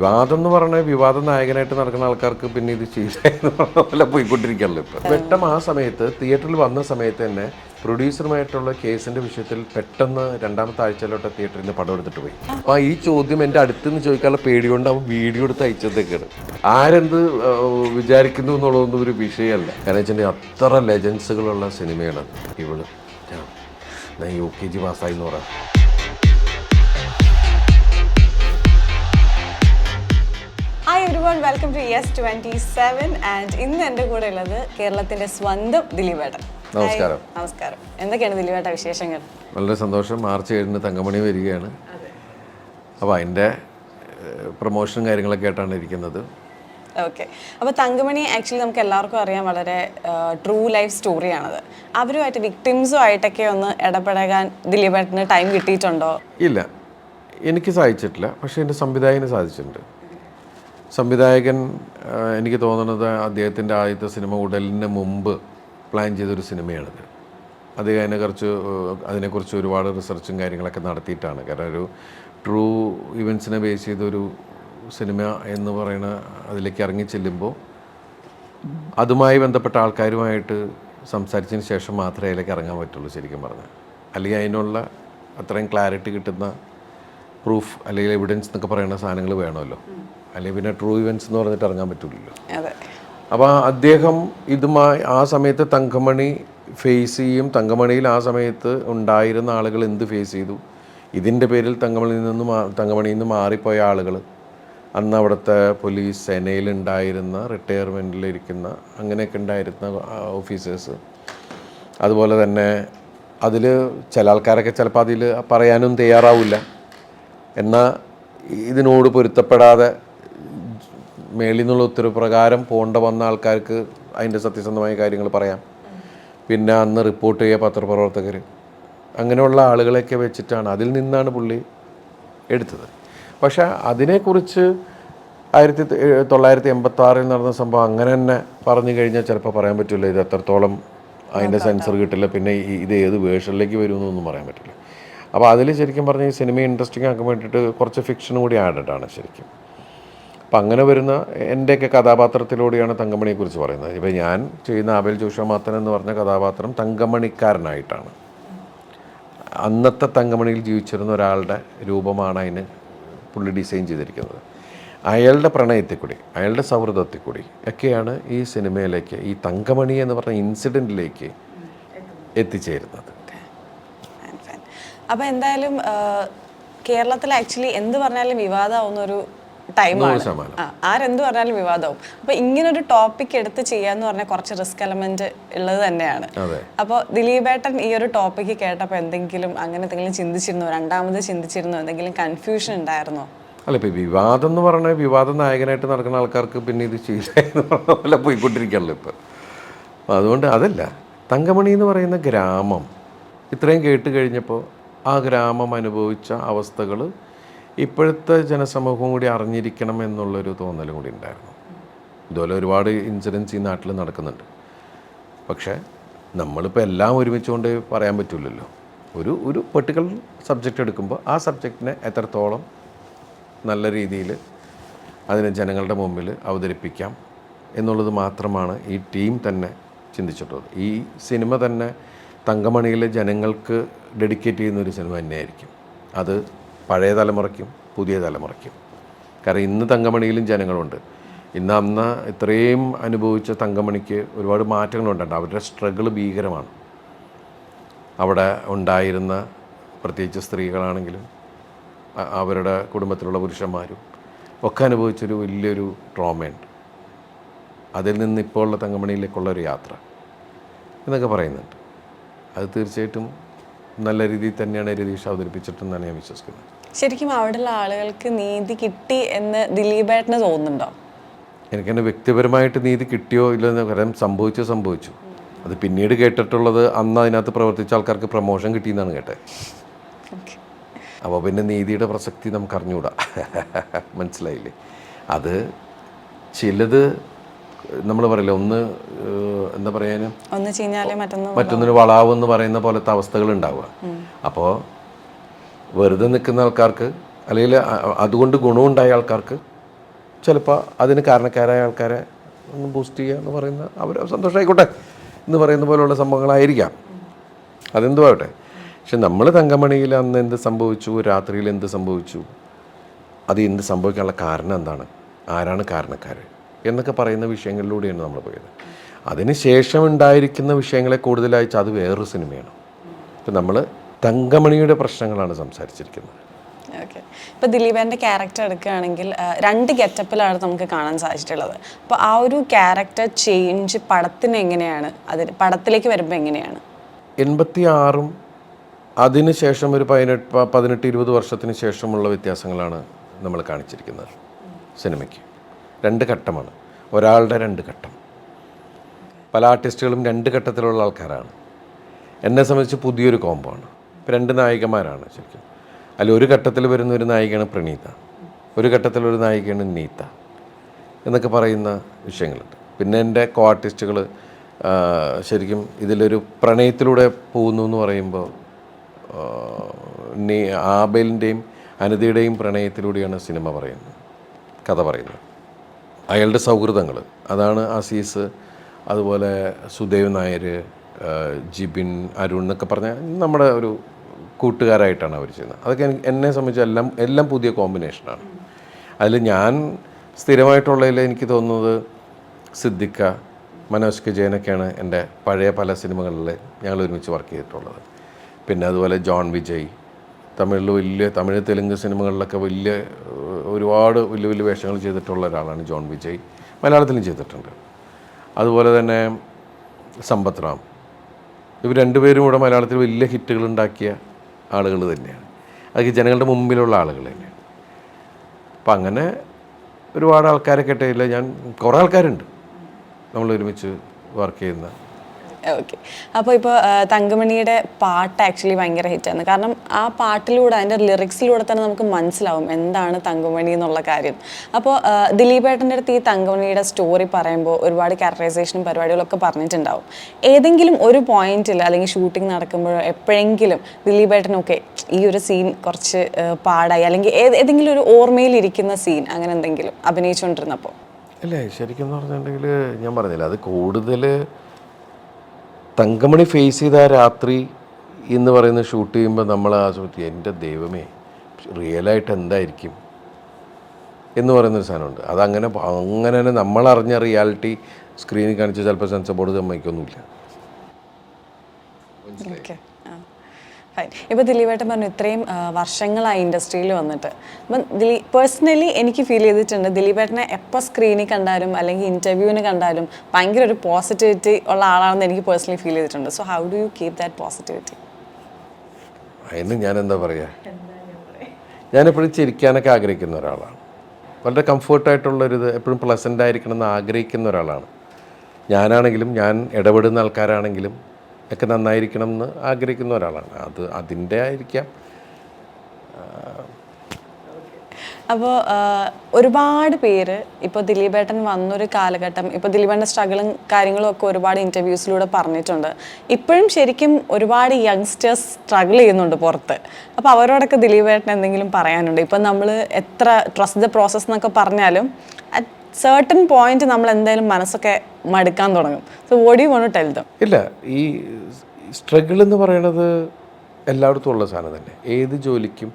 വിവാദം എന്ന് പറഞ്ഞ വിവാദ നായകനായിട്ട് നടക്കുന്ന ആൾക്കാർക്ക് പിന്നെ ഇത് ശീലമായെന്ന് പറഞ്ഞ പോലെ പോയിക്കൊണ്ടിരിക്കുകയല്ലോ ഇപ്പൊ. പെട്ടെന്ന് ആ സമയത്ത് തിയേറ്ററിൽ വന്ന സമയത്ത് തന്നെ പ്രൊഡ്യൂസറുമായിട്ടുള്ള കേസിന്റെ വിഷയത്തിൽ പെട്ടെന്ന് രണ്ടാമത്തെ ആഴ്ചയിലോട്ട് തിയേറ്ററിൽ നിന്ന് പടം എടുത്തിട്ട് പോയി. അപ്പൊ ഈ ചോദ്യം എന്റെ അടുത്തുനിന്ന് ചോദിക്കാനുള്ള പേടികൊണ്ട് അവൻ വീഡിയോ എടുത്ത് അയച്ചതൊക്കെയാണ്. ആരെന്ത് വിചാരിക്കുന്നു എന്നുള്ളതൊന്നും ഒരു വിഷയമല്ല. കാരണം വെച്ചിട്ടുണ്ടെങ്കിൽ അത്ര ലെജൻസുകളുള്ള സിനിമയാണ് ഇവൾ. ഞാൻ യു കെ ജി പാസ്സായി എന്ന് പറയാം hi everyone welcome to S twenty seven and ഇന്ന് എന്റെ കൂടെ ഉള്ളത് കേരളത്തിന്റെ സ്വന്തം ദിലീപേട്ടൻ. നമസ്കാരം. നമസ്കാരം. എന്തൊക്കെയാണ് ദിലീപേട്ട വിശേഷങ്ങൾ? വളരെ സന്തോഷം. മാർച്ച് ഏഴിന് തങ്കമണി വരികയാണ്. അപ്പോൾ അതിന്റെ പ്രൊമോഷനും കാര്യങ്ങളൊക്കെ ആയിട്ടാണ് ഇരിക്കുന്നത്. ഓക്കെ. അപ്പോൾ തങ്കമണി ആക്ച്വലി നമുക്ക് എല്ലാവർക്കും അറിയാം വളരെ ട്രൂ ലൈഫ് സ്റ്റോറിയാണത് അവരുമായിട്ട് വിക്ടിംസും ആയിട്ടൊക്കെ ഒന്ന് ഇടപെടാൻ ദിലീപേട്ടന് ടൈം കിട്ടിയിട്ടുണ്ടോ? ഇല്ല. എനിക്ക് സാധിച്ചിട്ടില്ല. പക്ഷേ എന്റെ സംവിധായകന് സാധിച്ചിട്ടുണ്ട്. സംവിധായകൻ എനിക്ക് തോന്നുന്നത് അദ്ദേഹത്തിന്റെ ആദ്യത്തെ സിനിമ ഉടലിന് മുമ്പ് പ്ലാൻ ചെയ്തൊരു സിനിമയാണിത് അദ്ദേഹം അതിനെക്കുറിച്ച് അതിനെക്കുറിച്ച് ഒരുപാട് റിസർച്ചും കാര്യങ്ങളൊക്കെ നടത്തിയിട്ടാണ്. കാരണം ഒരു ട്രൂ ഇവൻസിനെ ബേസ് ചെയ്തൊരു സിനിമ എന്ന് പറയുന്ന അതിലേക്ക് ഇറങ്ങി ചെല്ലുമ്പോൾ അതുമായി ബന്ധപ്പെട്ട ആൾക്കാരുമായിട്ട് സംസാരിച്ചതിന് ശേഷം മാത്രമേ അതിലേക്ക് ഇറങ്ങാൻ പറ്റുള്ളൂ ശരിക്കും പറഞ്ഞാൽ. അല്ലെങ്കിൽ അതിനുള്ള അത്രയും ക്ലാരിറ്റി കിട്ടുന്ന പ്രൂഫ് അല്ലെങ്കിൽ എവിഡൻസ് എന്നൊക്കെ പറയുന്ന സാധനങ്ങൾ വേണമല്ലോ. അല്ലെങ്കിൽ പിന്നെ ട്രൂ ഇവൻസ് എന്ന് പറഞ്ഞിട്ട് ഇറങ്ങാൻ പറ്റില്ലല്ലോ അപ്പോൾ അദ്ദേഹം ഇതുമായി ആ സമയത്ത് തങ്കമണി ഫേസ് ചെയ്യും. തങ്കമണിയിൽ ആ സമയത്ത് ഉണ്ടായിരുന്ന ആളുകൾ എന്ത് ഫേസ് ചെയ്തു? ഇതിന്റെ പേരിൽ തങ്കമണിയിൽ നിന്ന് തങ്കമണിയിൽ നിന്ന് മാറിപ്പോയ ആളുകൾ അന്ന് അവിടുത്തെ പോലീസ് സേനയിലുണ്ടായിരുന്ന റിട്ടയർമെന്റിലിരിക്കുന്ന അങ്ങനെയൊക്കെ ഉണ്ടായിരുന്ന ഓഫീസേഴ്സ് അതുപോലെ തന്നെ അതിൽ ചില ആൾക്കാരൊക്കെ ചിലപ്പോൾ അതിൽ പറയാനും തയ്യാറാവില്ല. എന്നാൽ ഇതിനോട് പൊരുത്തപ്പെടാതെ മേളിൽ നിന്നുള്ള ഉത്തരവ് പ്രകാരം പോണ്ട വന്ന ആൾക്കാർക്ക് അതിന്റെ സത്യസന്ധമായ കാര്യങ്ങൾ പറയാം. പിന്നെ അന്ന് റിപ്പോർട്ട് ചെയ്യുക പത്രപ്രവർത്തകർ. അങ്ങനെയുള്ള ആളുകളെയൊക്കെ വെച്ചിട്ടാണ് അതിൽ നിന്നാണ് പുള്ളി എടുത്തത്. പക്ഷേ അതിനെക്കുറിച്ച് ആയിരത്തി തൊള്ളായിരത്തി എൺപത്തി ആറിൽ നടന്ന സംഭവം അങ്ങനെ തന്നെ പറഞ്ഞു കഴിഞ്ഞാൽ ചിലപ്പോൾ പറയാൻ പറ്റില്ല. ഇത് എത്രത്തോളം അതിന്റെ സെൻസർ കിട്ടില്ല പിന്നെ ഇത് ഏത് വേർഷനിലേക്ക് വരുമെന്നൊന്നും പറയാൻ പറ്റില്ല. അപ്പോൾ അതിൽ ശരിക്കും പറഞ്ഞാൽ ഈ സിനിമ ഇൻട്രസ്റ്റിംഗ് ആക്കാൻ വേണ്ടിയിട്ട് കുറച്ച് ഫിക്ഷനും കൂടി ആഡഡ് ആണ് ശരിക്കും. അപ്പം അങ്ങനെ വരുന്ന എന്റെയൊക്കെ കഥാപാത്രത്തിലൂടെയാണ് തങ്കമണിയെക്കുറിച്ച് പറയുന്നത്. ഇപ്പം ഞാൻ ചെയ്യുന്ന ആബേൽ ജോഷമാത്തൻ എന്ന് പറഞ്ഞ കഥാപാത്രം തങ്കമണിക്കാരനായിട്ടാണ്. അന്നത്തെ തങ്കമണിയിൽ ജീവിച്ചിരുന്ന ഒരാളുടെ രൂപമാണ് അതിന് പുള്ളി ഡിസൈൻ ചെയ്തിരിക്കുന്നത്. അയാളുടെ പ്രണയത്തിൽ കൂടി അയാളുടെ സൗഹൃദത്തിൽ കൂടി ഒക്കെയാണ് ഈ സിനിമയിലേക്ക് ഈ തങ്കമണി എന്ന് പറഞ്ഞ ഇൻസിഡന്റിലേക്ക് എത്തിച്ചേരുന്നത്. അപ്പോൾ എന്തായാലും കേരളത്തിൽ ആക്ച്വലി എന്ത് പറഞ്ഞാലും വിവാദമാവുന്ന ഒരു ടൈമാണ്. ആരെന്ത് പറഞ്ഞാലും വിവാദവും. അപ്പോൾ ഇങ്ങനൊരു ടോപ്പിക് എടുത്ത് ചെയ്യാന്ന് പറഞ്ഞാൽ കുറച്ച് റിസ്ക് എലമെന്റ് ഉള്ളത് തന്നെയാണ്. അപ്പൊ അപ്പോൾ ദിലീപേട്ടൻ ഈ ഒരു ടോപ്പിക്ക് കേട്ടപ്പോൾ എന്തെങ്കിലും അങ്ങനെ എന്തെങ്കിലും ചിന്തിച്ചിരുന്നോ? രണ്ടാമത് ചിന്തിച്ചിരുന്നോ? എന്തെങ്കിലും കൺഫ്യൂഷൻ ഉണ്ടായിരുന്നോ? അല്ല ഇപ്പം വിവാദം എന്ന് പറഞ്ഞ വിവാദ നായകനായിട്ട് നടക്കുന്ന ആൾക്കാർക്ക് പിന്നെ ഇത് ശീലമായെന്ന് പറഞ്ഞ പോലെ പോയിക്കൊണ്ടിരിക്കുകയാണല്ലോ ഇപ്പം. അപ്പം അതുകൊണ്ട് അതല്ല. തങ്കമണി എന്ന് പറയുന്ന ഗ്രാമം ഇത്രയും കേട്ട് കഴിഞ്ഞപ്പോൾ ആ ഗ്രാമം അനുഭവിച്ച അവസ്ഥകൾ ഇപ്പോഴത്തെ ജനസമൂഹവും കൂടി അറിഞ്ഞിരിക്കണം എന്നുള്ളൊരു തോന്നലും കൂടി ഉണ്ടായിരുന്നു. ഇതുപോലെ ഒരുപാട് ഇൻസിഡൻസ് ഈ നാട്ടിൽ നടക്കുന്നുണ്ട്. പക്ഷേ നമ്മളിപ്പോൾ എല്ലാം ഒരുമിച്ചുകൊണ്ട് പറയാൻ പറ്റില്ലല്ലോ ഒരു ഒരു പെർട്ടിക്കുലർ സബ്ജക്റ്റ് എടുക്കുമ്പോൾ ആ സബ്ജക്റ്റിനെ എത്രത്തോളം നല്ല രീതിയിൽ അതിനെ ജനങ്ങളുടെ മുമ്പിൽ അവതരിപ്പിക്കാം എന്നുള്ളത് മാത്രമാണ് ഈ ടീം തന്നെ ചിന്തിച്ചിട്ടുള്ളത്. ഈ സിനിമ തന്നെ തങ്കമണിയിലെ ജനങ്ങൾക്ക് ഡെഡിക്കേറ്റ് ചെയ്യുന്ന ഒരു സിനിമ തന്നെയായിരിക്കും. അത് പഴയ തലമുറയ്ക്കും പുതിയ തലമുറയ്ക്കും. കാരണം ഇന്ന് തങ്കമണിയിലും ജനങ്ങളുണ്ട്. ഇന്ന് അന്ന് ഇത്രയും അനുഭവിച്ച തങ്കമണിക്ക് ഒരുപാട് മാറ്റങ്ങളുണ്ട്. അവരുടെ സ്ട്രഗിൾ ഭീകരമാണ്. അവിടെ ഉണ്ടായിരുന്ന പ്രത്യേകിച്ച് സ്ത്രീകളാണെങ്കിലും അവരുടെ കുടുംബത്തിലുള്ള പുരുഷന്മാരും ഒക്കെ അനുഭവിച്ചൊരു വലിയൊരു ട്രോമയുണ്ട്. അതിൽ നിന്ന് ഇപ്പോൾ ഉള്ള തങ്കമണിയിലേക്കുള്ള ഒരു യാത്ര എന്നൊക്കെ പറയുന്നുണ്ട്. അത് തീർച്ചയായിട്ടും നല്ല രീതിയിൽ തന്നെയാണ് രതീഷ് അവതരിപ്പിച്ചിട്ടെന്നാണ് ഞാൻ വിശ്വസിക്കുന്നത്. ശരിക്കും അവിടെയുള്ള ആളുകൾക്ക് നീതി കിട്ടി എന്ന് ദിലീപേട്ടന് തോന്നുന്നുണ്ടോ? എനിക്ക് എന്റെ വ്യക്തിപരമായിട്ട് നീതി കിട്ടിയോ ഇല്ലെന്ന് പറയാൻ സംഭവിച്ചോ സംഭവിച്ചു. അത് പിന്നീട് കേട്ടിട്ടുള്ളത് അന്ന് അതിനകത്ത് പ്രവർത്തിച്ച ആൾക്കാർക്ക് പ്രമോഷൻ കിട്ടിയെന്നാണ് കേട്ടത്. അപ്പോൾ പിന്നെ നീതിയുടെ പ്രസക്തി നമുക്ക് അറിഞ്ഞുകൂടാ. മനസ്സിലായില്ലേ? അത് ചിലത് നമ്മൾ പറയില്ല ഒന്ന് എന്താ പറയാനും? മറ്റൊന്നിന് വളാവ്. എന്ന് പറയുന്ന പോലത്തെ അവസ്ഥകൾ ഉണ്ടാവുക. അപ്പോൾ വെറുതെ നിൽക്കുന്ന ആൾക്കാർക്ക് അല്ലെങ്കിൽ അതുകൊണ്ട് ഗുണമുണ്ടായ ആൾക്കാർക്ക് ചിലപ്പോൾ അതിന് കാരണക്കാരായ ആൾക്കാരെ ഒന്ന് ബൂസ്റ്റ് ചെയ്യുക എന്ന് പറയുന്ന അവർ സന്തോഷമായിക്കോട്ടെ എന്ന് പറയുന്ന പോലുള്ള സംഭവങ്ങളായിരിക്കാം. അതെന്തു ആവട്ടെ? പക്ഷെ നമ്മൾ തങ്കമണിയിൽ അന്ന് എന്ത് സംഭവിച്ചു? രാത്രിയിൽ എന്ത് സംഭവിച്ചു? അത് എന്ത് സംഭവിക്കാനുള്ള കാരണം എന്താണ്? ആരാണ് കാരണക്കാർ എന്നൊക്കെ പറയുന്ന വിഷയങ്ങളിലൂടെയാണ് നമ്മൾ പോയത്. അതിന് ശേഷം ഉണ്ടായിരിക്കുന്ന വിഷയങ്ങളെ കൂടുതലായി അത് വേറൊരു സിനിമയാണ്. ഇപ്പം നമ്മൾ തങ്കമണിയുടെ പ്രശ്നങ്ങളാണ് സംസാരിച്ചിരിക്കുന്നത്. ഓക്കെ. ഇപ്പോൾ ദിലീപേന്റെ ക്യാരക്ടർ എടുക്കുകയാണെങ്കിൽ രണ്ട് ഗെറ്റപ്പിലാണ് നമുക്ക് കാണാൻ സാധിച്ചിട്ടുള്ളത്. അപ്പോൾ ആ ഒരു ക്യാരക്ടർ ചേഞ്ച് പടത്തിന് എങ്ങനെയാണ്? അതിന് പടത്തിലേക്ക് വരുമ്പോൾ എങ്ങനെയാണ്? എൺപത്തി ആറും അതിനുശേഷം ഒരു പതിനെട്ട് പതിനെട്ട് ഇരുപത് വർഷത്തിന് ശേഷമുള്ള വ്യത്യാസങ്ങളാണ് നമ്മൾ കാണിച്ചിരിക്കുന്നത് സിനിമയ്ക്ക്. രണ്ട് ഘട്ടമാണ്. ഒരാളുടെ രണ്ട് ഘട്ടം. പല ആർട്ടിസ്റ്റുകളും രണ്ട് ഘട്ടത്തിലുള്ള ആൾക്കാരാണ്. എന്നെ സംബന്ധിച്ച് പുതിയൊരു കോമ്പാണ് രണ്ട് നായികമാരാണ് ശരിക്കും. അല്ല ഒരു ഘട്ടത്തിൽ വരുന്ന ഒരു നായികയാണ് പ്രണീത. ഒരു ഘട്ടത്തിൽ ഒരു നായികയാണ് നീത എന്നൊക്കെ പറയുന്ന വിഷയങ്ങളുണ്ട്. പിന്നെ എന്റെ കോ ആർട്ടിസ്റ്റുകൾ ശരിക്കും ഇതിലൊരു പ്രണയത്തിലൂടെ പോകുന്നു എന്ന് പറയുമ്പോൾ നീ ആബേലിന്റെയും അനിതയുടെയും പ്രണയത്തിലൂടെയാണ് സിനിമ പറയുന്നത് കഥ പറയുന്നത്. അയാളുടെ സൗഹൃദങ്ങൾ അതാണ് അസീസ് അതുപോലെ സുദേവ് നായർ ജിബിൻ അരുൺ എന്നൊക്കെ പറഞ്ഞ നമ്മുടെ ഒരു കൂട്ടുകാരായിട്ടാണ് അവർ ചെയ്യുന്നത്. അതൊക്കെ എന്നെ സംബന്ധിച്ച് എല്ലാം എല്ലാം പുതിയ കോമ്പിനേഷനാണ്. അതിൽ ഞാൻ സ്ഥിരമായിട്ടുള്ളതിൽ എനിക്ക് തോന്നുന്നത് സിദ്ദിഖ മനോജ് കെ ജയനൊക്കെയാണ് എന്റെ പഴയ പല സിനിമകളിൽ ഞങ്ങൾ ഒരുമിച്ച് വർക്ക് ചെയ്തിട്ടുള്ളത്. പിന്നെ അതുപോലെ ജോൺ വിജയ് തമിഴിൽ വലിയ തമിഴ് തെലുങ്ക് സിനിമകളിലൊക്കെ വലിയ ഒരുപാട് വലിയ വലിയ വേഷങ്ങൾ ചെയ്തിട്ടുള്ള ഒരാളാണ് ജോൺ വിജയ്. മലയാളത്തിലും ചെയ്തിട്ടുണ്ട്. അതുപോലെ തന്നെ സമ്പത്ത് റാം ഇവർ രണ്ടുപേരും കൂടെ മലയാളത്തിൽ വലിയ ഹിറ്റുകൾ ഉണ്ടാക്കിയ ആളുകൾ തന്നെയാണ്. അതൊക്കെ ജനങ്ങളുടെ മുമ്പിലുള്ള ആളുകൾ തന്നെയാണ്. അപ്പം അങ്ങനെ ഒരുപാട് ആൾക്കാരെ കേട്ടില്ല ഞാൻ കുറേ ആൾക്കാരുണ്ട്. നമ്മൾ ഒരുമിച്ച് വർക്ക് ചെയ്യുന്ന ഓക്കെ അപ്പോൾ ഇപ്പോൾ തങ്കമണിയുടെ പാട്ട് ആക്ച്വലി ഭയങ്കര ഹിറ്റാണ് കാരണം ആ പാട്ടിലൂടെ അതിന്റെ ലിറിക്സിലൂടെ തന്നെ നമുക്ക് മനസ്സിലാവും എന്താണ് തങ്കമണി എന്നുള്ള കാര്യം. അപ്പോൾ ദിലീപേട്ടന്റെ അടുത്ത് ഈ തങ്കമണിയുടെ സ്റ്റോറി പറയുമ്പോൾ ഒരുപാട് ക്യാരക്ടറൈസേഷനും പരിപാടികളൊക്കെ പറഞ്ഞിട്ടുണ്ടാവും. ഏതെങ്കിലും ഒരു പോയിന്റിൽ അല്ലെങ്കിൽ ഷൂട്ടിംഗ് നടക്കുമ്പോഴോ എപ്പോഴെങ്കിലും ദിലീപേട്ടനൊക്കെ ഈ ഒരു സീൻ കുറച്ച് പാടായി. അല്ലെങ്കിൽ ഏത് ഏതെങ്കിലും ഒരു ഓർമ്മയിലിരിക്കുന്ന സീൻ അങ്ങനെ എന്തെങ്കിലും അഭിനയിച്ചുകൊണ്ടിരുന്നപ്പോൾ അല്ലേ ശരിക്കും പറഞ്ഞിട്ടുണ്ടെങ്കിൽ ഞാൻ പറഞ്ഞില്ല. അത് കൂടുതൽ തങ്കമണി ഫേസ് ചെയ്ത ആ രാത്രി എന്ന് പറയുന്ന ഷൂട്ട് ചെയ്യുമ്പോൾ നമ്മൾ ആ എന്റെ ദൈവമേ റിയലായിട്ട് എന്തായിരിക്കും? എന്ന് പറയുന്നൊരു സാധനമുണ്ട്. അതങ്ങനെ അങ്ങനെ തന്നെ നമ്മളറിഞ്ഞ റിയാലിറ്റി സ്ക്രീനിൽ കാണിച്ച് ചിലപ്പോൾ സെൻസർ ബോർഡ് സമ്മതിക്കൊന്നുമില്ല. ഇപ്പോൾ ദിലീപേട്ടൻ പറഞ്ഞു ഇത്രയും വർഷങ്ങളായി ഇൻഡസ്ട്രിയിൽ വന്നിട്ട്. അപ്പം ദിലീ പേഴ്സണലി എനിക്ക് ഫീൽ ചെയ്തിട്ടുണ്ട് ദിലീപേട്ടനെ എപ്പോൾ സ്ക്രീനിൽ കണ്ടാലും അല്ലെങ്കിൽ ഇന്റർവ്യൂവിന് കണ്ടാലും ഭയങ്കര ഒരു പോസിറ്റിവിറ്റി ഉള്ള ആളാണെന്ന് എനിക്ക് പേഴ്സണലി ഫീൽ ചെയ്തിട്ടുണ്ട്. So how do you keep that positivity അതിന് ഞാൻ എന്താ പറയുക ഞാനെപ്പോഴും ചിരിക്കാനൊക്കെ ആഗ്രഹിക്കുന്ന ഒരാളാണ്. വളരെ കംഫർട്ടായിട്ടുള്ളൊരിത് എപ്പോഴും പ്ലസന്റ് ആയിരിക്കണം എന്ന് ആഗ്രഹിക്കുന്ന ഒരാളാണ്. ഞാനാണെങ്കിലും ഞാൻ ഇടപെടുന്ന ആൾക്കാരാണെങ്കിലും ഒക്കെ നന്നായിരിക്കണം എന്ന് ആഗ്രഹിക്കുന്ന ഒരാളാണ്. അത് അതിന്റെ ആയിരിക്കാം. അപ്പോൾ ഒരുപാട് പേര് ഇപ്പോൾ ദിലീപേട്ടൻ വന്നൊരു കാലഘട്ടം ഇപ്പോൾ ദിലീപേട്ടന്റെ സ്ട്രഗിളും കാര്യങ്ങളും ഒക്കെ ഒരുപാട് ഇന്റർവ്യൂസിലൂടെ പറഞ്ഞിട്ടുണ്ട്. ഇപ്പോഴും ശരിക്കും ഒരുപാട് യങ്സ്റ്റേഴ്സ് സ്ട്രഗിൾ ചെയ്യുന്നുണ്ട് പുറത്ത്. അപ്പോൾ അവരോടൊക്കെ ദിലീപേട്ടൻ എന്തെങ്കിലും പറയാനുണ്ട്? ഇപ്പം നമ്മൾ എത്ര ട്രസ്റ്റ് ദ പ്രോസസ് എന്നൊക്കെ പറഞ്ഞാലും certain പോയിന്റ് നമ്മൾ എന്തായാലും മനസ്സൊക്കെ മടുക്കാൻ തുടങ്ങും. സോ ടെൽ ഇല്ല ഈ സ്ട്രഗിൾ എന്ന് പറയുന്നത് എല്ലായിടത്തും ഉള്ള സാധനം തന്നെ. ഏത് ജോലിക്കും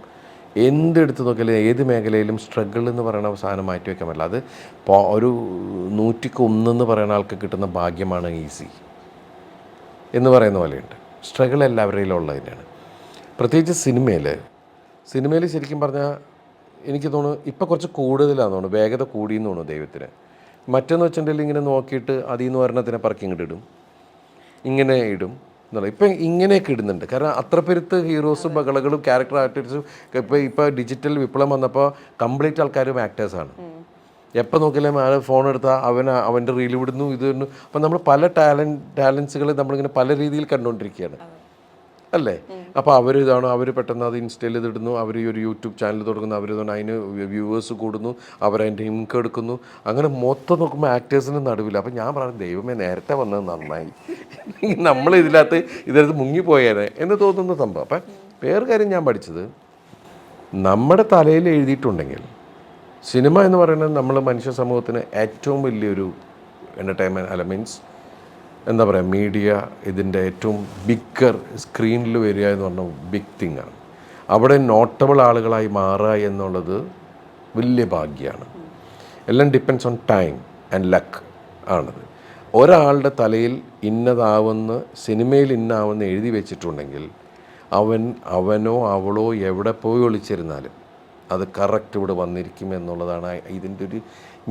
എന്തെടുത്ത് നോക്കിയാലും ഏത് മേഖലയിലും സ്ട്രഗിൾ എന്ന് പറയുന്ന സാധനം മാറ്റി വയ്ക്കാൻ പറ്റില്ല. അത് ഒരു നൂറ്റിക്ക് ഒന്നെന്ന് പറയുന്ന ആൾക്ക് കിട്ടുന്ന ഭാഗ്യമാണ് ഈസി എന്ന് പറയുന്ന പോലെയുണ്ട്. സ്ട്രഗിൾ എല്ലാവരുടെയിലും ഉള്ളതിനാണ് പ്രത്യേകിച്ച് സിനിമയിൽ സിനിമയിൽ ശരിക്കും പറഞ്ഞാൽ എനിക്ക് തോന്നുന്നു ഇപ്പം കുറച്ച് കൂടുതലാണെന്ന് തോന്നുന്നു. വേഗത കൂടിയെന്ന് തോന്നുന്നു ദൈവത്തിന്. മറ്റെന്ന് വെച്ചിട്ടുണ്ടെങ്കിൽ ഇങ്ങനെ നോക്കിയിട്ട് അതിൽ നിന്ന് ഒരെണ്ണത്തിനെ പറക്കി ഇങ്ങോട്ട് ഇടും. ഇങ്ങനെ ഇടും. എന്നുള്ള ഇപ്പം ഇങ്ങനെയൊക്കെ ഇടുന്നുണ്ട്. കാരണം അത്ര പെരുത്ത് ഹീറോസും ബഹളകളും ക്യാരക്ടർ ആക്ടേഴ്സും ഇപ്പോൾ ഇപ്പോൾ ഡിജിറ്റൽ വിപ്ലവം വന്നപ്പോൾ കംപ്ലീറ്റ് ആൾക്കാരും ആക്ടേഴ്സാണ് എപ്പോൾ നോക്കിയാലും ആ ഫോൺ എടുത്താൽ അവൻ അവന്റെ റീൽ വിടുന്നു ഇത് അപ്പം നമ്മൾ പല ടാലൻ ടാലൻസുകൾ നമ്മളിങ്ങനെ പല രീതിയിൽ കണ്ടുകൊണ്ടിരിക്കുകയാണ്. അല്ലേ? അപ്പോൾ അവർ ഇതാണ് അവർ പെട്ടെന്ന് അത് ഇൻസ്റ്റാൾ ചെയ്തിടുന്നു അവർ ഈ ഒരു യൂട്യൂബ് ചാനൽ തുടങ്ങുന്നു അവർ ഇതുകൊണ്ട് അതിന് വ്യൂവേഴ്സ് കൂടുന്നു അവരതിന്റെ ഇൻകം എടുക്കുന്നു. അങ്ങനെ മൊത്തം നോക്കുമ്പോൾ ആക്ടേഴ്സിന് നടുവില്ല അപ്പം ഞാൻ പറഞ്ഞു ദൈവമേ നേരത്തെ വന്നത് നന്നായി. നമ്മൾ ഇതിനകത്ത് ഇതിനകത്ത് മുങ്ങിപ്പോയേനെ എന്ന് തോന്നുന്ന സംഭവം. അപ്പം വേറെ കാര്യം ഞാൻ പഠിച്ചത് നമ്മുടെ തലയിൽ എഴുതിയിട്ടുണ്ടെങ്കിൽ സിനിമ എന്ന് പറയുന്നത് നമ്മൾ മനുഷ്യ സമൂഹത്തിന് ഏറ്റവും വലിയൊരു എന്റർടൈൻമെന്റ് അല്ല മീൻസ് എന്താ പറയുക മീഡിയ ഇതിന്റെ ഏറ്റവും ബിഗ്ഗർ സ്ക്രീനിൽ വരിക എന്ന് പറഞ്ഞ ബിഗ് തിങ് ആണ്. അവിടെ നോട്ടബിൾ ആളുകളായി മാറുക എന്നുള്ളത് വലിയ ഭാഗ്യമാണ് എല്ലാം depends on time and luck ആണത്. ഒരാളുടെ തലയിൽ ഇന്നതാവുന്ന സിനിമയിൽ ഇന്നാവുന്ന എഴുതി വെച്ചിട്ടുണ്ടെങ്കിൽ അവൻ അവനോ അവളോ എവിടെ പോയി ഒളിച്ചിരുന്നാലും അത് കറക്റ്റ് ഇവിടെ വന്നിരിക്കും എന്നുള്ളതാണ് ഇതിന്റെ ഒരു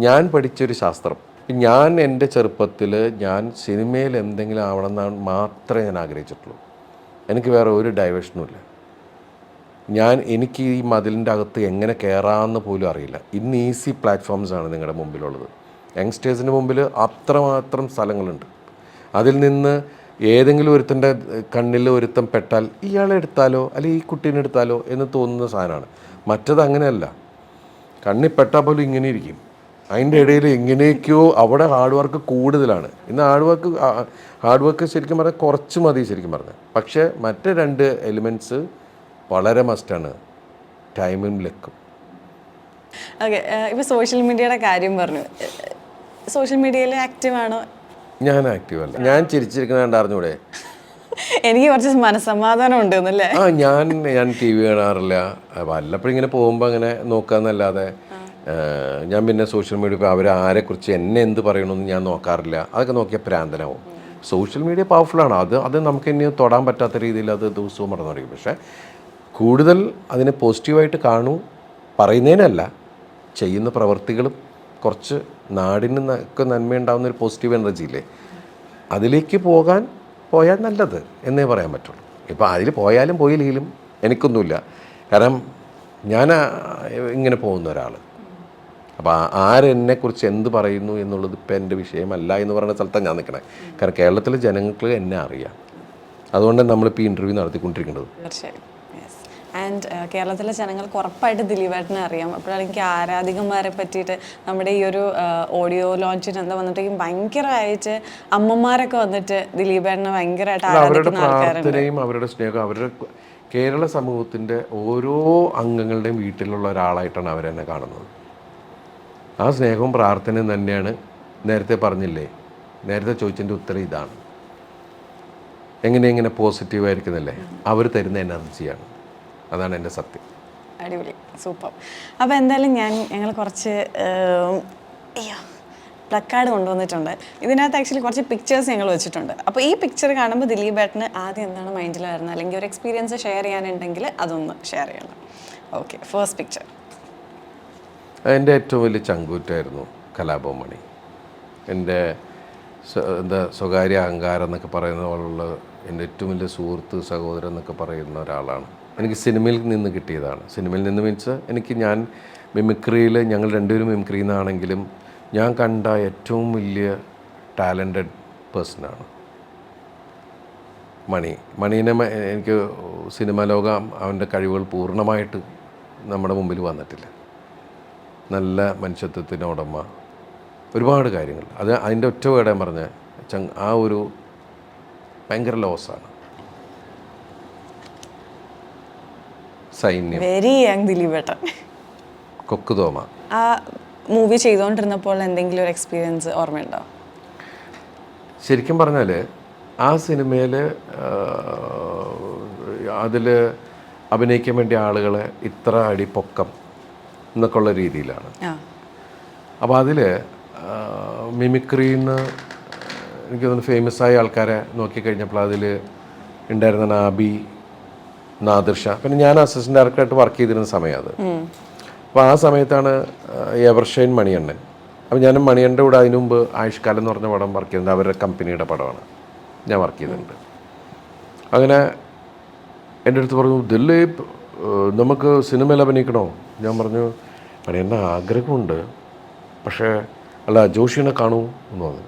ഞാൻ പഠിച്ചൊരു ശാസ്ത്രം. ഞാൻ എന്റെ ചെറുപ്പത്തിൽ ഞാൻ സിനിമയിൽ എന്തെങ്കിലും ആവണം എന്നാണ് മാത്രമേ ഞാൻ ആഗ്രഹിച്ചിട്ടുള്ളൂ. എനിക്ക് വേറെ ഒരു ഡൈവേഷനും ഇല്ല. ഞാൻ എനിക്ക് ഈ മതിലിന്റെ അകത്ത് എങ്ങനെ കയറാമെന്ന് പോലും അറിയില്ല. ഇന്ന് ഈസി പ്ലാറ്റ്ഫോംസ് ആണ് നിങ്ങളുടെ മുമ്പിലുള്ളത്. യങ്സ്റ്റേഴ്സിന് മുമ്പിൽ അത്രമാത്രം സ്ഥലങ്ങളുണ്ട്. അതിൽ നിന്ന് ഏതെങ്കിലും ഒരുത്തന്റെ കണ്ണിൽ ഒരുത്തം പെട്ടാൽ ഇയാളെ എടുത്താലോ അല്ലെങ്കിൽ ഈ കുട്ടീനെ എടുത്താലോ എന്ന് തോന്നുന്ന സാധനമാണ്. മറ്റത് അങ്ങനെയല്ല. കണ്ണിൽ പെട്ടാൽ പോലും ഇങ്ങനെ ഇരിക്കും. അതിന്റെ ഇടയിൽ എങ്ങനെയൊക്കെയോ അവിടെ ഹാർഡ് വർക്ക് കൂടുതലാണ്. ഇന്ന് ഹാർഡ് വർക്ക് ഹാർഡ് വർക്ക് ശരിക്കും പറഞ്ഞാൽ കുറച്ച് മതി ശരിക്കും പറഞ്ഞാൽ. പക്ഷേ മറ്റേ രണ്ട് എലിമെന്റ്സ് വളരെ മസ്റ്റാണ് ടൈമും ലക്കും ഓക്കെ ഇപ്പോൾ സോഷ്യൽ മീഡിയയുടെ കാര്യം പറഞ്ഞു. സോഷ്യൽ മീഡിയയിൽ ആക്റ്റീവ് ആണോ? ഞാൻ ആക്റ്റീവ് അല്ല. ഞാൻ ചിരിച്ചിരിക്കുന്ന കണ്ട് അറിഞ്ഞൂടെ? എനിക്ക് കുറച്ച് മനസ്സമാധാനം ഉണ്ട് എന്നല്ലേ ആ ഞാൻ ഞാൻ ടി വി കാണാറില്ല. വല്ലപ്പോഴും ഇങ്ങനെ പോകുമ്പോൾ അങ്ങനെ നോക്കാന്നല്ലാതെ ഞാൻ പിന്നെ സോഷ്യൽ മീഡിയ ഇപ്പോൾ അവർ ആരെക്കുറിച്ച് എന്നെ എന്ത് പറയണമെന്ന് ഞാൻ നോക്കാറില്ല. അതൊക്കെ നോക്കിയാൽ പ്രാന്തനാവും. സോഷ്യൽ മീഡിയ പവർഫുള്ളാണ് അത് അത് നമുക്ക് ഇനി തൊടാൻ പറ്റാത്ത രീതിയിൽ അത് ദിവസവും മറന്നു തുടങ്ങി പക്ഷേ കൂടുതൽ അതിനെ പോസിറ്റീവായിട്ട് കാണൂ പറയുന്നതിനല്ല ചെയ്യുന്ന പ്രവൃത്തികളും കുറച്ച് നാടിന് ഒക്കെ നന്മയുണ്ടാകുന്ന ഒരു പോസിറ്റീവ് എനർജി ഇല്ലേ? അതിലേക്ക് പോകാൻ പോയാൽ നല്ലത് എന്നേ പറയാൻ പറ്റുള്ളൂ. ഇപ്പോൾ അതിൽ പോയാലും പോയില്ലെങ്കിലും എനിക്കൊന്നുമില്ല. കാരണം ഞാൻ ഇങ്ങനെ പോകുന്ന ഒരാൾ അപ്പോൾ ആരെന്നെക്കുറിച്ച് എന്ത് പറയുന്നു എന്നുള്ളത് ഇപ്പം എന്റെ വിഷയമല്ല എന്ന് പറയുന്ന സ്ഥലത്താണ് ഞാൻ നിൽക്കണേ കാരണം കേരളത്തിലെ ജനങ്ങൾക്ക് എന്നെ അറിയാം. അതുകൊണ്ട് നമ്മളിപ്പോൾ ഈ ഇന്റർവ്യൂ നടത്തിക്കൊണ്ടിരിക്കുന്നത്. തീർച്ചയായും. ആൻഡ് കേരളത്തിലെ ജനങ്ങൾക്ക് ഉറപ്പായിട്ട് ദിലീപേട്ടനെ അറിയാം. അപ്പോഴാണ് എനിക്ക് ആരാധികന്മാരെ പറ്റിയിട്ട് നമ്മുടെ ഈ ഒരു ഓഡിയോ ലോഞ്ചിന് എന്താ വന്നിട്ടുണ്ടെങ്കിൽ ഭയങ്കരമായിട്ട് അമ്മമാരൊക്കെ വന്നിട്ട് ദിലീപേട്ടനെ ഭയങ്കരമായിട്ട് അവരുടെ ആരാധിക്കുന്ന ആൾക്കാരുണ്ട്. പ്രാർത്ഥനയും അവരുടെ സ്നേഹം അവരുടെ കേരള സമൂഹത്തിന്റെ ഓരോ അംഗങ്ങളുടെയും വീട്ടിലുള്ള ഒരാളായിട്ടാണ് അവരെന്നെ കാണുന്നത്. ആ സ്നേഹവും പ്രാർത്ഥനയും തന്നെയാണ് നേരത്തെ പറഞ്ഞില്ലേ? നേരത്തെ ചോദിച്ചതിന്റെ ഉത്തരം ഇതാണ്. എങ്ങനെ എങ്ങനെ പോസിറ്റീവ് ആയിരിക്കുന്നല്ലേ? അവർ തരുന്ന എനർജിയാണ് അതാണ് എന്റെ സത്യം. അടിപൊളി. സൂപ്പർ. അപ്പോൾ എന്തായാലും ഞാൻ ഞങ്ങൾ കുറച്ച് പ്ലക്കാർഡ് കൊണ്ടുവന്നിട്ടുണ്ട്. ഇതിനകത്ത് ആക്ച്വലി കുറച്ച് പിക്ചേഴ്സ് ഞങ്ങൾ വെച്ചിട്ടുണ്ട്. അപ്പോൾ ഈ പിക്ചർ കാണുമ്പോൾ ദിലീപ് ഏട്ടന് ആദ്യം എന്താണ് മൈൻഡിൽ വരുന്നത് അല്ലെങ്കിൽ ഒരു എക്സ്പീരിയൻസ് ഷെയർ ചെയ്യാനുണ്ടെങ്കിൽ അതൊന്ന് ഷെയർ ചെയ്യണം. ഓക്കെ ഫസ്റ്റ് പിക്ചർ എന്റെ ഏറ്റവും വലിയ ചങ്കൂറ്റായിരുന്നു കലാഭവമണി എന്റെ എന്താ സ്വകാര്യ അഹങ്കാരം എന്നൊക്കെ പറയുന്ന പോലുള്ള എന്റെ ഏറ്റവും വലിയ സുഹൃത്ത് സഹോദരൻ എന്നൊക്കെ പറയുന്ന ഒരാളാണ്. എനിക്ക് സിനിമയിൽ നിന്ന് കിട്ടിയതാണ്. സിനിമയിൽ നിന്ന് മീൻസ് എനിക്ക് ഞാൻ മിമിക്രിയിൽ ഞങ്ങൾ രണ്ടുപേരും മിമിക്രിയിൽ നിന്നാണെങ്കിലും ഞാൻ കണ്ട ഏറ്റവും വലിയ ടാലന്റഡ് പേഴ്സണാണ് മണി. മണീനെ എനിക്ക് സിനിമ ലോകം അവന്റെ കഴിവുകൾ പൂർണമായിട്ട് നമ്മുടെ മുമ്പിൽ വന്നിട്ടില്ല. നല്ല മനുഷ്യത്വത്തിന് ഉടമ. ഒരുപാട് കാര്യങ്ങൾ. അത് അതിന്റെ ഒറ്റ വേടം പറഞ്ഞ. ചങ് ആ ഒരു ഭയങ്കര ലോസാണ് സൈന്യം. വെരി യങ് ദിലീപ് ഏട്ടൻ. കൊക്കുതോമ ആ മൂവി ചെയ്തുകൊണ്ടിരുന്നപ്പോൾ എന്തെങ്കിലും ഒരു എക്സ്പീരിയൻസ് ഓർമ്മയുണ്ടോ? ശരിക്കും പറഞ്ഞാൽ ആ സിനിമയിൽ അതിൽ അഭിനയിക്കാൻ വേണ്ടി ആളുകളെ ഇത്ര അടി പൊക്കം എന്നൊക്കെ ഉള്ള രീതിയിലാണ് അപ്പോൾ അതിൽ മിമിക്രിന്ന് എനിക്ക് തോന്നുന്നു ഫേമസ് ആയ ആൾക്കാരെ നോക്കിക്കഴിഞ്ഞപ്പോൾ അതിൽ ഉണ്ടായിരുന്ന നാബി നാദിർഷ പിന്നെ ഞാൻ അസിസ്റ്റന്റ് ഡയറക്ടറായിട്ട് വർക്ക് ചെയ്തിരുന്ന സമയം അത്. അപ്പോൾ ആ സമയത്താണ് എവർഷൈൻ മണിയണ്ണൻ. അപ്പോൾ ഞാൻ മണിയണ്ണന്റെ കൂടെ അതിനു മുമ്പ് ആയുഷ്കാലം എന്ന് പറഞ്ഞ പടം വർക്ക് ചെയ്യുന്നത് അവരുടെ കമ്പനിയുടെ പടമാണ് ഞാൻ വർക്ക് ചെയ്തിട്ടുണ്ട്. അങ്ങനെ എന്റെ അടുത്ത് പറഞ്ഞു ദിലീപ് നമുക്ക് സിനിമയിൽ അഭിനയിക്കണോ? ഞാൻ പറഞ്ഞു മണിയണ്ണ ആഗ്രഹമുണ്ട്. പക്ഷേ അല്ല ജോഷിനെ കാണൂ എന്ന് പറഞ്ഞു.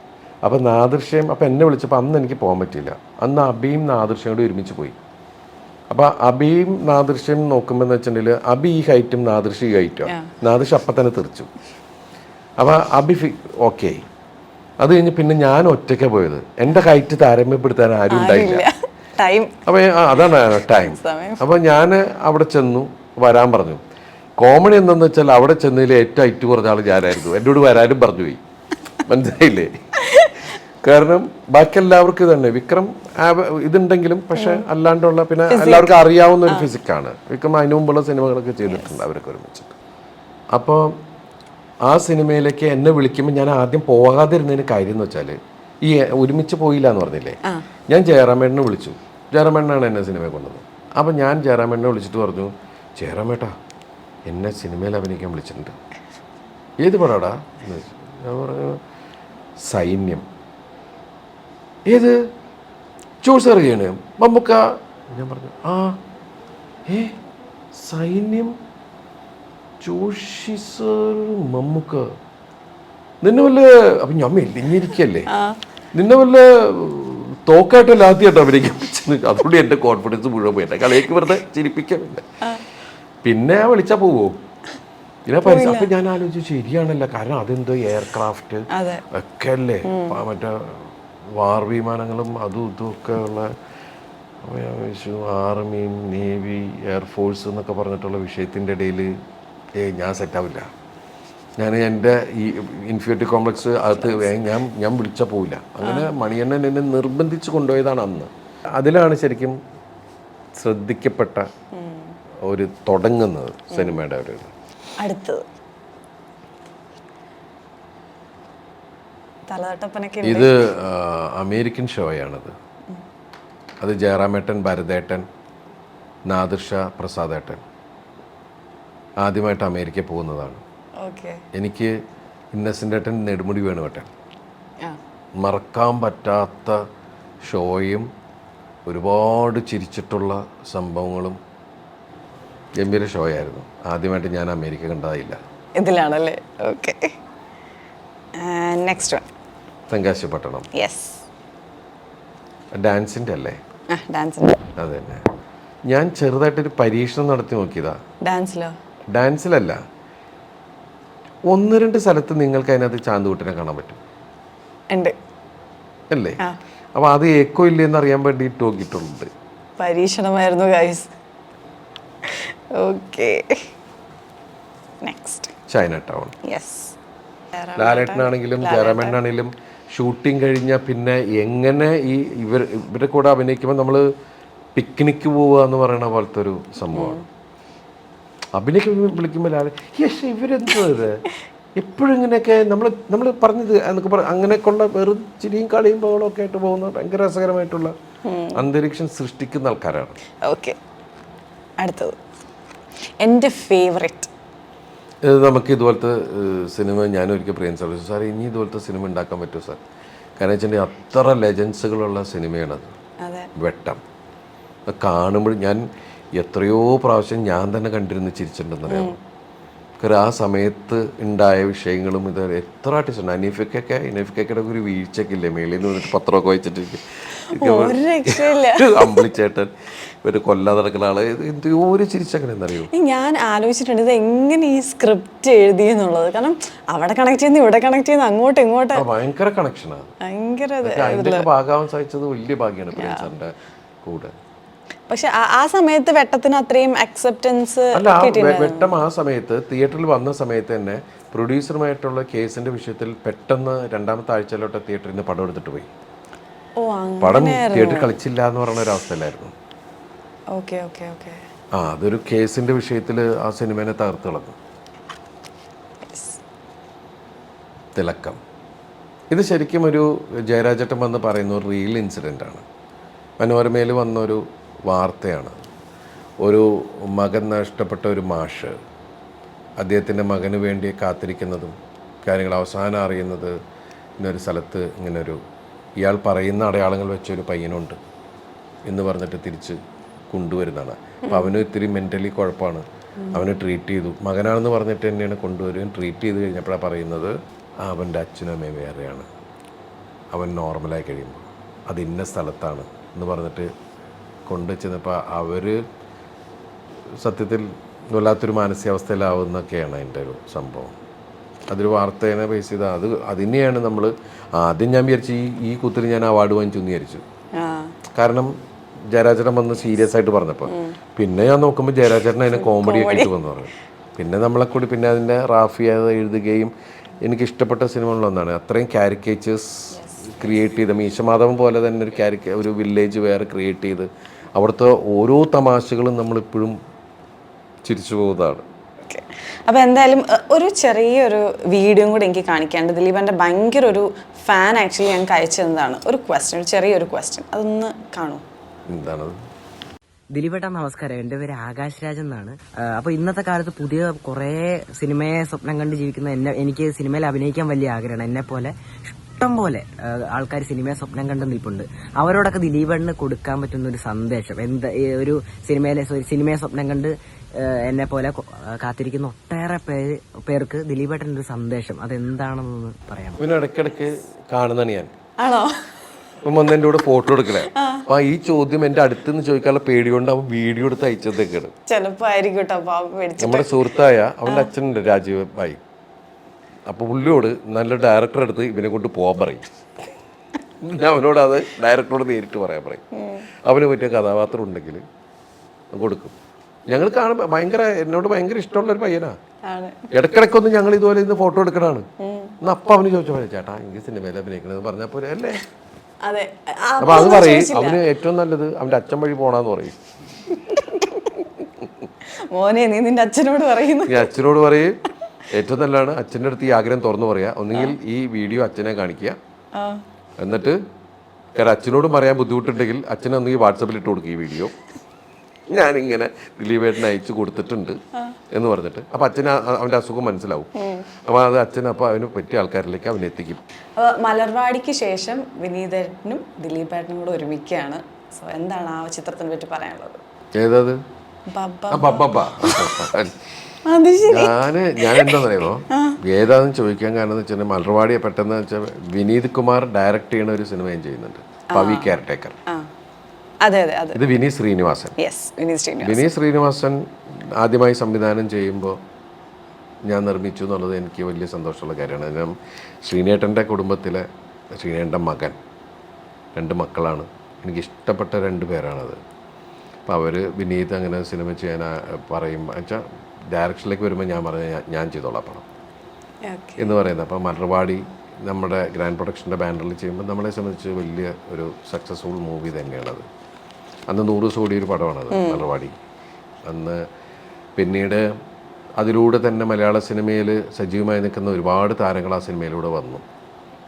അപ്പം നാദൃശ്യം അപ്പം എന്നെ വിളിച്ചപ്പോൾ അന്ന് എനിക്ക് പോകാൻ പറ്റിയില്ല. അന്ന് അബിയും നാദൃശ്യം കൂടി ഒരുമിച്ച് പോയി. അപ്പോൾ അബിയും നാദൃശ്യം നോക്കുമ്പോൾ എന്ന് വെച്ചിട്ടുണ്ടെങ്കിൽ അബി ഈ ഹൈറ്റും നാദൃശ്യം ഈ ഹൈറ്റും നാദൃശ്യം അപ്പം തന്നെ തെറിച്ചു. അപ്പോൾ അബി ഫി ഓക്കെ. അത് കഴിഞ്ഞ് പിന്നെ ഞാൻ ഒറ്റയ്ക്കാണ് പോയത്. എന്റെ ഹൈറ്റ് താരമ്യപ്പെടുത്താൻ ആരും ഉണ്ടായില്ല. ടൈം അപ്പോൾ അതാണ് ടൈം അപ്പോൾ ഞാൻ അവിടെ ചെന്നു വരാൻ പറഞ്ഞു. കോമഡി എന്തെന്ന് വെച്ചാൽ അവിടെ ചെന്നതിൽ ഏറ്റവും ഐറ്റ് കുറഞ്ഞ ആൾ ഞാനായിരുന്നു. എന്നോട് വരാനും പറഞ്ഞു പോയി. മനസ്സിലായില്ലേ? കാരണം ബാക്കി എല്ലാവർക്കും ഇതന്നെ. വിക്രം ഇതുണ്ടെങ്കിലും പക്ഷെ അല്ലാണ്ടുള്ള പിന്നെ എല്ലാവർക്കും അറിയാവുന്ന ഒരു ഫിസിക്കാണ് വിക്രം അതിനു മുമ്പുള്ള സിനിമകളൊക്കെ ചെയ്തിട്ടുണ്ട് അവരൊക്കെ ഒരുമിച്ചിട്ട് അപ്പോൾ ആ സിനിമയിലേക്ക് എന്നെ വിളിക്കുമ്പോൾ ഞാൻ ആദ്യം പോകാതിരുന്നതിന് കാര്യം എന്ന് വെച്ചാൽ ഈ ഒരുമിച്ച് പോയില്ല എന്ന് പറഞ്ഞില്ലേ ഞാൻ ജയറാമേട്ടനെ വിളിച്ചു. ജയറാമേട്ടനാണ് എന്നെ സിനിമയിൽ കൊണ്ടുവന്നത് അപ്പം ഞാൻ ജയറാമേട്ടനെ വിളിച്ചിട്ട് പറഞ്ഞു ജയറാമേട്ടാ എന്നെ സിനിമയിൽ അഭിനയിക്കാൻ വിളിച്ചിട്ടുണ്ട്. ഏത് പടാടാ എന്ന്. ഞാൻ പറഞ്ഞു സൈന്യം. ഏത്? ചോഴ്സറിയാണ് മമ്മൂക്ക? ഞാൻ പറഞ്ഞു ആ ഏ സൈന്യം? ജോഷി മമ്മുക്ക മമ്മൂക്ക. നിന്നെ വല്ല അപ്പം ഞാൻ മെല്ലിഞ്ഞിരിക്കല്ലേ നിന്നെ വല്ല തോക്കായിട്ടല്ല ആദ്യമായിട്ട് അഭിനയിക്കാൻ അതുകൊണ്ട് എന്റെ കോൺഫിഡൻസ് മുഴുവൻ പോയി. കളിയൊക്കെ വെറുതെ ചിരിപ്പിക്കാമില്ല പിന്നെ വിളിച്ചാൽ പോവോ? പിന്നെ പരിസ അപ്പം ഞാൻ ആലോചിച്ചു ശരിയാണല്ലോ. കാരണം അതെന്തോ എയർക്രാഫ്റ്റ് ഒക്കെ അല്ലേ മറ്റേ വാർ വിമാനങ്ങളും അതും ഇതും ഒക്കെ ഉള്ള ആർമി നേവി എയർഫോഴ്സ് എന്നൊക്കെ പറഞ്ഞിട്ടുള്ള വിഷയത്തിന്റെ ഇടയിൽ ഏ ഞാൻ സെറ്റാവില്ല ഞാൻ എന്റെ ഈ ഇൻഫ്യൂരിറ്റി കോംപ്ലക്സ് അകത്ത് ഞാൻ ഞാൻ വിളിച്ചാൽ പോവില്ല. അങ്ങനെ മണിയണ്ണൻ എന്നെ നിർബന്ധിച്ച് കൊണ്ടുപോയതാണ് അന്ന്. അതിലാണ് ശരിക്കും ശ്രദ്ധിക്കപ്പെട്ട ഒരു തുടങ്ങുന്നത് സിനിമയുടെ ഒരു ഇത്. അടുത്തത്. ഇത് അമേരിക്കൻ ഷോയാണത്. അത് ജയറാമേട്ടൻ ഭരതേട്ടൻ നാദിർഷ പ്രസാദേട്ടൻ. ആദ്യമായിട്ട് അമേരിക്ക പോകുന്നതാണ്. എനിക്ക് ഇന്നസെന്റ് ഏട്ടൻ നെടുമുടി വേണുവേട്ടൻ മറക്കാൻ പറ്റാത്ത ഷോയും ഒരുപാട് ചിരിച്ചിട്ടുള്ള സംഭവങ്ങളും ഗംഭീര ഷോ ആയിരുന്നു ആദ്യമായിട്ട് ഞാൻ അമേരിക്ക കണ്ടതായില്ല. ഇതിലാണല്ലേ? Okay. Next one Tenkasi Pattanam yes ഡാൻസിന്റെ അല്ലേ? ഡാൻസിന്റെ അത് ഞാൻ ചെറുതായിട്ടൊരു പരീക്ഷണം നടത്തി നോക്കിയതാ. ഡാൻസിലോ? ഡാൻസിലല്ല. ഒന്ന് രണ്ട് സ്ഥലത്ത് നിങ്ങൾക്ക് അതിനകത്ത് ചാന്തുകൂട്ടിനെ കാണാൻ പറ്റും. ഉണ്ട്. അല്ലേ? അപ്പൊ അത് ഏക്കോ ഇല്ലെന്ന് അറിയാൻ വേണ്ടി നോക്കിയിട്ടുണ്ട് പരീക്ഷണമായിരുന്നു guys okay next China town. Yes ലാലേട്ടനാണെങ്കിലും ജയറാമേട്ടനാണെങ്കിലും ഷൂട്ടിംഗ് കഴിഞ്ഞാൽ പിന്നെ എങ്ങനെ ഈ ഇവർ ഇവരുടെ കൂടെ അഭിനയിക്കുമ്പോൾ നമ്മൾ പിക്നിക്ക് പോവുക എന്ന് പറയുന്ന പോലത്തെ ഒരു സംഭവമാണ്. അഭിനയിക്കുമ്പോൾ വിളിക്കുമ്പോൾ ലാലെ യശ് ഇവരെന്തോ ഇത്? എപ്പോഴും ഇങ്ങനെയൊക്കെ നമ്മൾ നമ്മൾ പറഞ്ഞത് എന്നൊക്കെ പറ അങ്ങനെയൊക്കെയുള്ള വെറും ചിരിയും കളിയും ബഹളവും ഒക്കെ ആയിട്ട് പോകുന്ന ഭയങ്കര രസകരമായിട്ടുള്ള അന്തരീക്ഷം സൃഷ്ടിക്കുന്ന ആൾക്കാരാണ്. ഓക്കെ. അടുത്തത്. എന്റെ ഫേവറേറ്റ്. നമുക്ക് ഇതുപോലത്തെ സിനിമ ഞാൻ ഒരിക്കൽ പ്രിയൻ സാർ സാർ ഇനി ഇതുപോലത്തെ സിനിമ ഉണ്ടാക്കാൻ പറ്റുമോ സാർ? കാരണം വെച്ചിട്ടുണ്ടെങ്കിൽ അത്ര ലെജൻസുകളുള്ള സിനിമയാണത്. വെട്ടം. കാണുമ്പോൾ ഞാൻ എത്രയോ പ്രാവശ്യം ഞാൻ തന്നെ കണ്ടിരുന്ന് ചിരിച്ചിട്ടുണ്ടെന്നറിയാം കാരണം ആ സമയത്ത് ഉണ്ടായ വിഷയങ്ങളും ഇത് എത്ര ആർട്ടിസ്റ്റ് അനീഫിക്കൊക്കെ അനീഫിക്കൊക്കെ ഒരു വീഴ്ചയൊക്കെ ഇല്ലേ മേളിൽ നിന്ന് വന്നിട്ട് പത്രമൊക്കെ വായിച്ചിട്ട് അമ്പിളിച്ചേട്ടൻ ഒരു കൊല്ലാതെ നടക്കുന്ന ആൾ എന്തോ ഒരു ചിരിച്ചങ്ങനെ എന്നറിയോ ഞാൻ ആലോചിച്ചിട്ടുണ്ട് ഇത് എങ്ങനെ ഈ സ്ക്രിപ്റ്റ് എഴുതി എന്നുള്ളത്. കാരണം അവിടെ കണക്ട് ചെയ്യുന്ന ഇവിടെ കണക്ട് ചെയ്യുന്ന അങ്ങോട്ട് ഇങ്ങോട്ട്. ഭയങ്കര കണക്ഷനാണ് ഭയങ്കര ഭാഗമാവാൻ സാധിച്ചത് വലിയ ഭാഗ്യമാണ് കൂടെ. പക്ഷെ ആ- സമയത്ത് വെട്ടത്തിന് അത്രയും അക്സെപ്റ്റൻസ് അല്ല വെട്ടം ആ സമയത്ത് തിയേറ്ററിൽ വന്ന സമയത്ത് തന്നെ പ്രൊഡ്യൂസറുമായിട്ടുള്ള കേസിന്റെ വിഷയത്തിൽ പെട്ടെന്ന് രണ്ടാമത്തെ ആഴ്ചയിലോട്ട് തിയേറ്ററിൽ നിന്ന് പടം എടുത്തിട്ട് പോയി. പടം തിയേറ്റർ കളിച്ചില്ല എന്ന് പറയുന്ന ഒരു അവസ്ഥയിലായിരുന്നു. ആ അതൊരു കേസിന്റെ വിഷയത്തിൽ ആ സിനിമേനെ തകർത്ത് കളഞ്ഞു. തിളക്കം. ഇത് ശരിക്കും ഒരു ജയരാജട്ടം വന്ന് പറയുന്ന ഒരു റിയൽ ഇൻസിഡന്റ് ആണ്. മനോരമയിൽ വന്ന ഒരു വാർത്തയാണ്. ഒരു മകൻ നഷ്ടപ്പെട്ട ഒരു മാഷ് അദ്ദേഹത്തിന്റെ മകന് വേണ്ടി കാത്തിരിക്കുന്നതും കാര്യങ്ങൾ അവസാനം അറിയുന്നത് ഇന്നൊരു സ്ഥലത്ത് ഇങ്ങനൊരു ഇയാൾ പറയുന്ന അടയാളങ്ങൾ വെച്ചൊരു പയ്യനുണ്ട് എന്ന് പറഞ്ഞിട്ട് തിരിച്ച് കൊണ്ടുവരുന്നതാണ്. അപ്പോൾ അവന് ഇത്തിരി മെന്റലി കുഴപ്പമാണ്. അവന് ട്രീറ്റ് ചെയ്തു. മകനാണെന്ന് പറഞ്ഞിട്ട് തന്നെയാണ് കൊണ്ടുവരികയും ട്രീറ്റ് ചെയ്ത് കഴിഞ്ഞപ്പോഴാണ് പറയുന്നത് അവന്റെ അച്ഛനും അമ്മയും വേറെയാണ്. അവൻ നോർമലായി കഴിയുമ്പോൾ. അത് ഇന്ന സ്ഥലത്താണ് എന്ന് പറഞ്ഞിട്ട് കൊണ്ടു ചെന്നപ്പോൾ അവർ സത്യത്തിൽ വല്ലാത്തൊരു മാനസികാവസ്ഥയിലാവുന്നൊക്കെയാണ് അതിന്റെ ഒരു സംഭവം. അതൊരു വാർത്തേനെ ബേസ് ചെയ്ത് അത് അതിനെയാണ് നമ്മൾ ആദ്യം ഞാൻ വിചാരിച്ചു ഈ ഈ കുത്തിൽ ഞാൻ അവാർഡ് വാങ്ങിച്ചു എന്ന് വിചാരിച്ചു. കാരണം ജയരാജൻ വന്ന് സീരിയസ് ആയിട്ട് പറഞ്ഞപ്പോൾ. പിന്നെ ഞാൻ നോക്കുമ്പോൾ ജയരാജൻ അതിനെ കോമഡി ഇട്ട് വന്നു പറഞ്ഞു. പിന്നെ നമ്മളെ കൂടി പിന്നെ അതിന്റെ റാഫി അത് എഴുതുകയും എനിക്ക് ഇഷ്ടപ്പെട്ട സിനിമകളിലൊന്നാണ് അത്രയും ക്യാരിക്കേച്ചേഴ്സ് ക്രിയേറ്റ് ചെയ്ത മീശമാധവൻ പോലെ തന്നെ ഒരു കാരിക്ക ഒരു വില്ലേജ് വേറെ ക്രിയേറ്റ് ചെയ്ത് അവിടുത്തെ ഓരോ തമാശകളും നമ്മളിപ്പോഴും ചിരിച്ചു പോകുന്നതാണ്. അപ്പൊ അപ്പോൾ എന്തായാലും ഒരു ചെറിയൊരു വീഡിയോ കൂടി എനിക്ക് കാണിക്കാണ്ട് ദിലീപന്റെ ഭയങ്കര ഒരു ഫാൻ ആക്ച്വലി ഞാൻ കഴിച്ചതാണ് ഒരു ക്വസ്റ്റ്യൻ ഒരു ചെറിയൊരു ക്വസ്റ്റ്യൻ അതൊന്ന് കാണൂ. എന്താണത് ദിലീപേട്ട നമസ്കാരം. എന്റെ പേര് ആകാശ് രാജ് എന്നാണ്. അപ്പോൾ അപ്പൊ ഇന്നത്തെ കാലത്ത് പുതിയ കുറേ സിനിമയെ സ്വപ്നം കണ്ട് ജീവിക്കുന്ന എന്നെ എനിക്ക് സിനിമയിൽ അഭിനയിക്കാൻ വലിയ ആഗ്രഹമാണ്. എന്നെ പോലെ ഇഷ്ടം പോലെ ആൾക്കാർ സിനിമയെ സ്വപ്നം കണ്ട് നിൽപ്പുണ്ട്. അവരോടൊക്കെ ദിലീപേട്ടന് കൊടുക്കാൻ പറ്റുന്ന ഒരു സന്ദേശം. എന്താ ഈ ഒരു സിനിമയിലെ സിനിമയെ സ്വപ്നം കണ്ട് എന്നെ പോലെ കാത്തിരിക്കുന്ന ഒട്ടേറെ പേര് പേർക്ക് ദിലീപേട്ടന്റെ ഒരു സന്ദേശം. അതെന്താണെന്ന് പറയാം പിന്നെ ഇടയ്ക്കിടയ്ക്ക് കാണുന്നതാണ് ഞാൻ. ആണോ? അപ്പം വന്ന് എന്റെ കൂടെ ഫോട്ടോ എടുക്കണേ. അപ്പൊ ഈ ചോദ്യം എന്റെ അടുത്ത് നിന്ന് ചോദിക്കാനുള്ള പേടി കൊണ്ട് അവൻ വീഡിയോ എടുത്ത് അയച്ചതൊക്കെയാണ്. ചിലപ്പോ ആയിരിക്കും നമ്മുടെ സുഹൃത്തായ അവന്റെ അച്ഛനുണ്ട് രാജീവ് ഭായി. അപ്പോൾ പുള്ളിയോട് നല്ല ഡയറക്ടറെ അടുത്ത് ഇവനെ കൊണ്ട് പോകാൻ പറയും. ഞാൻ അവനോട് അത് ഡയറക്ടറോട് നേരിട്ട് പറയാൻ പറയും. അവന് പറ്റിയ കഥാപാത്രം ഉണ്ടെങ്കിൽ കൊടുക്കും. ഞങ്ങൾ കാണുമ്പോൾ ഭയങ്കര എന്നോട് ഭയങ്കര ഇഷ്ടമുള്ള ഒരു പയ്യനാ. ആണ്. ഇടയ്ക്കിടയ്ക്കൊന്ന് ഞങ്ങൾ ഇതുപോലെ ഇന്ന് ഫോട്ടോ എടുക്കണാണ് എന്നാ അപ്പം അവന് ചോദിച്ചു പോലെ ചേട്ടാ എനിക്ക് സിനിമയിൽ അഭിനയിക്കണമെന്ന് പറഞ്ഞപ്പോൾ അല്ലേ? അപ്പൊ അത് പറയും അവന് ഏറ്റവും നല്ലത് അവന്റെ അച്ഛൻ വഴി പോണെന്ന് പറയും. മോനെ നീ നിന്റെ അച്ഛനോട് പറയുന്നു. അച്ഛനോട് പറയും. ഏറ്റവും നല്ലതാണ് അച്ഛന്റെ അടുത്ത് ഈ ആഗ്രഹം തുറന്നു പറയാ. ഒന്നുകിൽ ഈ വീഡിയോ അച്ഛനെ കാണിക്കുക. എന്നിട്ട് കാരണം അച്ഛനോട് പറയാൻ ബുദ്ധിമുട്ടുണ്ടെങ്കിൽ അച്ഛനെ ഒന്നുകിൽ വാട്സപ്പിൽ ഇട്ട് കൊടുക്കുക ഈ വീഡിയോ. ഞാനിങ്ങനെ ദിലീപേട്ടന് അയച്ചു കൊടുത്തിട്ടുണ്ട് എന്ന് പറഞ്ഞിട്ട്. അപ്പൊ അച്ഛന് അവന്റെ അസുഖം മനസ്സിലാവും. അപ്പൊ അത് അച്ഛൻ അപ്പൊ അവന് പറ്റിയ ആൾക്കാരിലേക്ക് അവനെ എത്തിക്കും. അപ്പൊ മലർവാടിക്ക് ശേഷം വിനീതനും ദിലീപേട്ടനും കൂടെ ഒരുമിക്കുകയാണ്. സോ എന്താണ് ആ ചിത്രത്തിനെ പറ്റി പറയാനുള്ളത്? ഏതത്? ഞാൻ ഞാൻ എന്താണെന്നറിയുമോ ഏതാന്ന് ചോദിക്കാൻ കാരണം എന്ന് വെച്ചാൽ മലർവാടിയെ പെട്ടെന്ന് വെച്ചാൽ വിനീത് കുമാർ ഡയറക്ട് ചെയ്യുന്ന ഒരു സിനിമ ഞാൻ ചെയ്യുന്നുണ്ട് പവി കെയർടേക്കർ. ഇത് വിനീത് ശ്രീനിവാസൻ. വിനീത് ശ്രീനിവാസ് വിനീത് ശ്രീനിവാസൻ ആദ്യമായി സംവിധാനം ചെയ്യുമ്പോൾ ഞാൻ നിർമ്മിച്ചു എന്നുള്ളത് എനിക്ക് വലിയ സന്തോഷമുള്ള കാര്യമാണ്. കാരണം ശ്രീനേട്ടന്റെ കുടുംബത്തിലെ ശ്രീനേട്ടന്റെ മകൻ രണ്ട് മക്കളാണ്. എനിക്ക് ഇഷ്ടപ്പെട്ട രണ്ട് പേരാണത്. അപ്പോൾ അവർ വിനീത് അങ്ങനെ സിനിമ ചെയ്യാൻ പറയും. വെച്ചാൽ ഡയറക്ഷനിലേക്ക് വരുമ്പോൾ ഞാൻ പറഞ്ഞ ഞാൻ- ചെയ്തോളാം പണം എന്ന് പറയുന്നത് അപ്പോൾ മലർവാടി നമ്മുടെ ഗ്രാൻഡ് പ്രൊഡക്ഷന്റെ ബാനറിൽ ചെയ്യുമ്പോൾ നമ്മളെ സംബന്ധിച്ച് വലിയ ഒരു സക്സസ്ഫുൾ മൂവി തന്നെയാണത്. അന്ന് നൂറ് ദിവസം ഓടിയ ഒരു പടമാണത് മലർവാടി. അന്ന് പിന്നീട് അതിലൂടെ തന്നെ മലയാള സിനിമയിൽ സജീവമായി നിൽക്കുന്ന ഒരുപാട് താരങ്ങൾ ആ സിനിമയിലൂടെ വന്നു.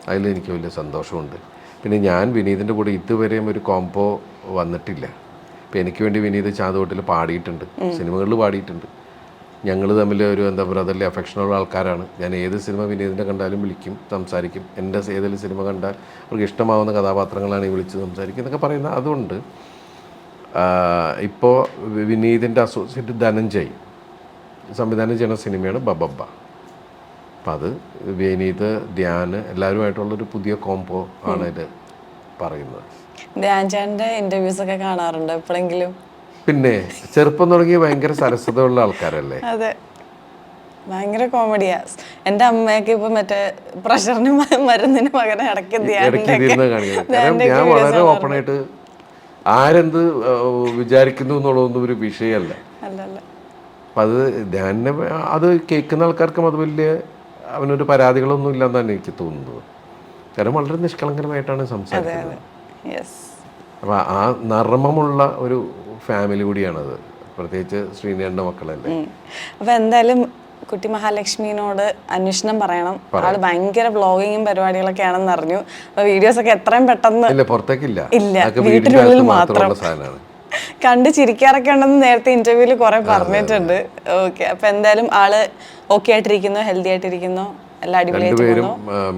അതിൽ എനിക്ക് വലിയ സന്തോഷമുണ്ട്. പിന്നെ ഞാൻ വിനീതിന്റെ കൂടെ ഇതുവരെയും ഒരു കോംബോ വന്നിട്ടില്ല. ഇപ്പം എനിക്ക് വേണ്ടി വിനീത് ചാന്തോട്ടിൽ പാടിയിട്ടുണ്ട്. സിനിമകളിൽ പാടിയിട്ടുണ്ട്. ഞങ്ങൾ തമ്മിൽ ഒരു എന്താ ബ്രദർലി അഫെക്ഷനുള്ള ആൾക്കാരാണ്. ഞാൻ ഏത് സിനിമ വിനീതിനെ കണ്ടാലും വിളിക്കും സംസാരിക്കും. എന്റെ ഏതെങ്കിലും സിനിമ കണ്ടാൽ അവർക്ക് ഇഷ്ടമാവുന്ന കഥാപാത്രങ്ങളാണ് ഈ വിളിച്ച് സംസാരിക്കും എന്നൊക്കെ പറയുന്ന അതുകൊണ്ട് ഇപ്പോൾ വിനീതിന്റെ അസോസിയേറ്റ് ധനഞ്ജയ്. സംവിധാനം ചെയ്യുന്ന സിനിമയാണ് ബബബ്ബ. അപ്പം അത് വിനീത് ധ്യാന് എല്ലാവരുമായിട്ടുള്ളൊരു പുതിയ കോംബോ ആണ് ഇത് പറയുന്നത്. ധ്യാൻചാന്റെ ഇന്റർവ്യൂസ് ഒക്കെ കാണാറുണ്ട് എപ്പോഴെങ്കിലും? പിന്നെ ചെറുപ്പം തുടങ്ങി ഭയങ്കര സരസ്വതയുള്ള ആൾക്കാരല്ലേ? അതെ. ഭയങ്കര കോമഡിയാ. എന്റെ അമ്മയൊക്കെ ഇപ്പൊ മറ്റേ പ്രഷറിന് മരുന്നിന് പകരം ഇടയ്ക്ക് ഞാൻ വളരെ ഓപ്പൺ ആയിട്ട് ആരെന്ത് വിചാരിക്കുന്നു എന്നുള്ളതൊന്നും ഒരു വിഷയമല്ല അപ്പം അത് ധ്യാനെ അത് കേൾക്കുന്ന ആൾക്കാർക്കും അത് വലിയ അവനൊരു പരാതികളൊന്നും ഇല്ലെന്നാണ് എനിക്ക് തോന്നുന്നത്. കാരണം വളരെ നിഷ്കളങ്കരമായിട്ടാണ് സംസാരിക്കുന്നത്. അപ്പം ആ നർമ്മമുള്ള ഒരു ഫാമിലി കൂടിയാണത്. പ്രത്യേകിച്ച് ശ്രീനേണ്ട മക്കളല്ലേ? അപ്പൊ എന്തായാലും കുട്ടി മഹാലക്ഷ്മിനോട് അന്വേഷണം പറയണം. ആൾ ഭയങ്കര വ്ളോഗിങ്ങും പരിപാടികളൊക്കെ ആണെന്ന് അറിഞ്ഞു. അപ്പൊ വീഡിയോസ് ഒക്കെ എത്രയും പെട്ടെന്ന് ഇല്ല പുറത്തേക്കില്ല. ഇല്ല, വീട്ടിനുള്ളിൽ മാത്രം. കണ്ട് ചിരിക്കാറൊക്കെ ഉണ്ടെന്ന് നേരത്തെ ഇന്റർവ്യൂൽ കുറെ പറഞ്ഞിട്ടുണ്ട്. ഓക്കെ അപ്പൊ എന്തായാലും ആൾ ഓക്കെ ആയിട്ടിരിക്കുന്നു ഹെൽത്തി ആയിട്ടിരിക്കുന്നു എല്ലാ അടിപൊളിയായിട്ട്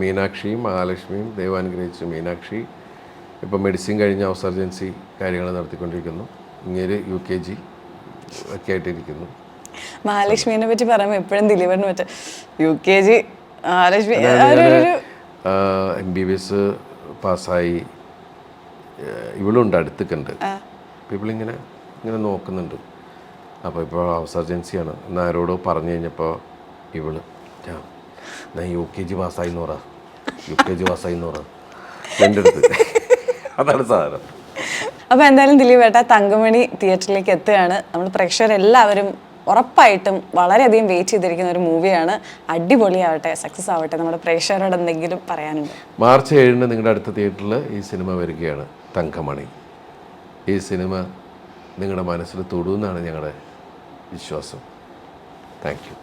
മീനാക്ഷിയും മഹാലക്ഷ്മിയും ദൈവാനുഗ്രഹിച്ചു മീനാക്ഷി ഇപ്പം മെഡിസിൻ കഴിഞ്ഞ ഔസർജൻസി കാര്യങ്ങൾ നടത്തിക്കൊണ്ടിരിക്കുന്നു. ഇങ്ങനെ യു കെ ജി ഒക്കെ ആയിട്ടിരിക്കുന്നു. മഹാലക്ഷ്മിനെ പറ്റി പറയുമ്പോൾ എപ്പോഴും ദിലീപറിന് പറ്റും. U K G Mahalakshmi M B B S പാസ്സായി. ഇവളുണ്ട് അടുത്തേക്കുണ്ട്. ഇവളിങ്ങനെ ഇങ്ങനെ നോക്കുന്നുണ്ട്. അപ്പോൾ ഇപ്പോൾ സർജൻസിയാണ് എന്നാൽ ആരോടോ പറഞ്ഞു കഴിഞ്ഞപ്പോൾ ഇവൾ "ഞാൻ ഞാൻ യു കെ ജി പാസ്സായി എന്ന് പറ. യു കെ ജി പാസ്സായി എന്ന് പറ. എന്റെ അടുത്ത്. അതാണ് സാധനം. അപ്പോൾ എന്തായാലും ദിലീപ് ഏട്ട തങ്കമണി തിയേറ്ററിലേക്ക് എത്തുകയാണ്. നമ്മൾ പ്രേക്ഷകരെല്ലാവരും ഉറപ്പായിട്ടും വളരെയധികം വെയിറ്റ് ചെയ്തിരിക്കുന്ന ഒരു മൂവിയാണ് അടിപൊളിയാവട്ടെ സക്സസ് ആവട്ടെ നമ്മുടെ പ്രേക്ഷകരോട് എന്തെങ്കിലും പറയാനുണ്ട്? മാർച്ച് ഏഴിന് നിങ്ങളുടെ അടുത്ത തിയേറ്ററിൽ ഈ സിനിമ വരികയാണ് തങ്കമണി. ഈ സിനിമ നിങ്ങളുടെ മനസ്സിൽ തൊടുന്നാണ് ഞങ്ങളുടെ വിശ്വാസം. Thank you